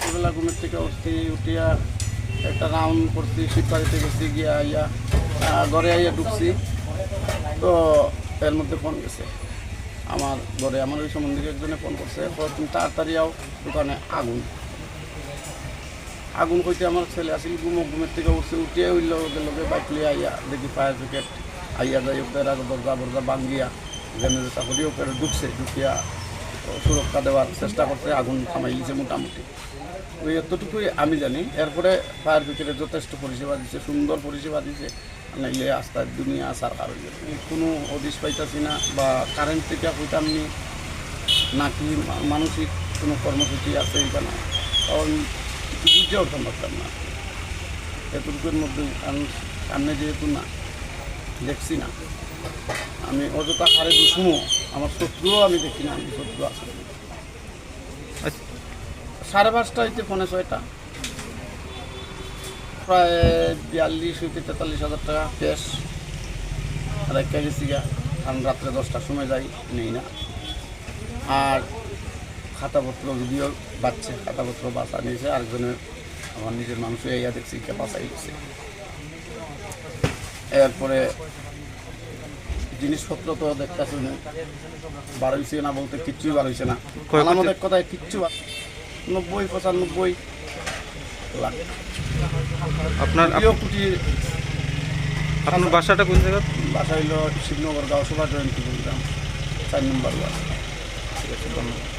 সকালবেলা ঘুমের থেকে উঠছি উঠিয়া একটা রাউন্ড করছি শিববাড়িতে গেছি গিয়া আইয়া ঘরে আইয়া ঢুকছি। তো এর মধ্যে ফোন গেছে। আমার ঘরে, আমার ওই সম্বন্ধে একজনে ফোন করছে তাড়াতাড়ি আও দোকানে, আগুন। আগুন কইতে আমার ছেলে আসিল, ঘুমো, ঘুমের থেকে উঠছে, উঠিয়ে হইল ওদের লোকে বাইক লিয়ে আইয়া দেখি ফায়ার ব্রিগেড আইয়া যাই দরজা বরজা ভাঙ্গিয়া যেখানে চাকরি ওপরে ঢুকছে, ঢুকিয়া সুরক্ষা দেওয়ার চেষ্টা করছে, আগুন থামাইছে মোটামুটি। ওই এতটুকুই আমি জানি। এরপরে ফায়ার ব্রিগেডে যথেষ্ট পরিষেবা দিচ্ছে সুন্দর পরিষেবা দিচ্ছে নাইলে আস্তার দুনিয়া আসার কারণ। কোনো হদিস পাইতাছি না বা কারেন্ট থেকে কইতাম নি নাকি মানসিক কোনো কর্মসূচি আছে এখানে কারণ কিছু বুঝতে উঠতাম পারতাম না। এতটুকুর মধ্যে কারণ সামনে যেহেতু না, দেখছি না। আমি অযথা হারে দুশুমো আমার শত্রুও আমি দেখি না আমি শত্রু আছে। আচ্ছা, সাড়ে পাঁচটা হইতে ফোনে ছয়টা। প্রায় বিয়াল্লিশ হইতে তেতাল্লিশ হাজার টাকা ক্যাশ। রেখে গেছি গা কারণ রাত্রে দশটার সময় যাই নেই না। আর খাতাপত্র যদিও বাচ্চে খাতাপত্র বাসা নিয়েছে আরেকজনের আমার নিজের মানুষ এইয়া দেখছি কে বাসাই গেছে এরপরে জিনিসপত্র তো দেখতেছি বার হয়েছে না বলতে কিচ্ছুই বার হয়েছে না। আমাদের কথায় কিচ্ছু নব্বই পঁচানব্বই লাখ। আপনার কুটি আপনার বাসাটা কোন জায়গা? বাসা হইল শিবনগর গাঁও সভা জয়ন্তী বলতাম চার নম্বর ওয়ার্ড। ঠিক আছে ধন্যবাদ